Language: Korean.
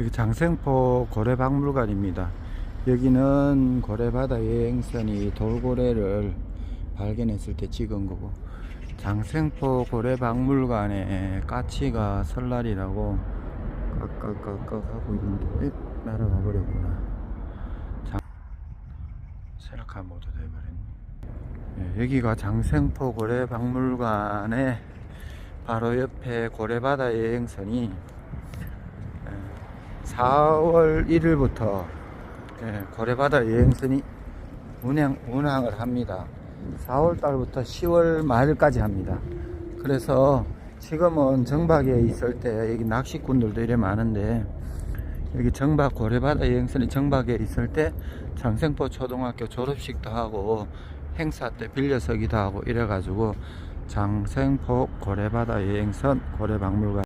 여기 장생포 고래박물관입니다. 여기는 고래바다 여행선이 돌고래를 발견했을 때 찍은 거고 장생포 고래박물관에 까치가 설날이라고 깍깍깍깍 하고 있는데 에? 날아가 버렸구나. 장... 세라카 모드 돼버렸네. 예, 여기가 장생포 고래박물관의 바로 옆에 고래바다 여행선이 4월 1일부터 예, 고래바다 여행선이 운행, 운항을 합니다. 4월 달부터 10월 말까지 합니다. 그래서 지금은 정박에 있을 때 여기 낚시꾼들도 이래 많은데 여기 정박 고래바다 여행선이 정박에 있을 때 장생포 초등학교 졸업식도 하고 행사 때 빌려서기도 하고 이래가지고 장생포 고래바다 여행선 고래박물관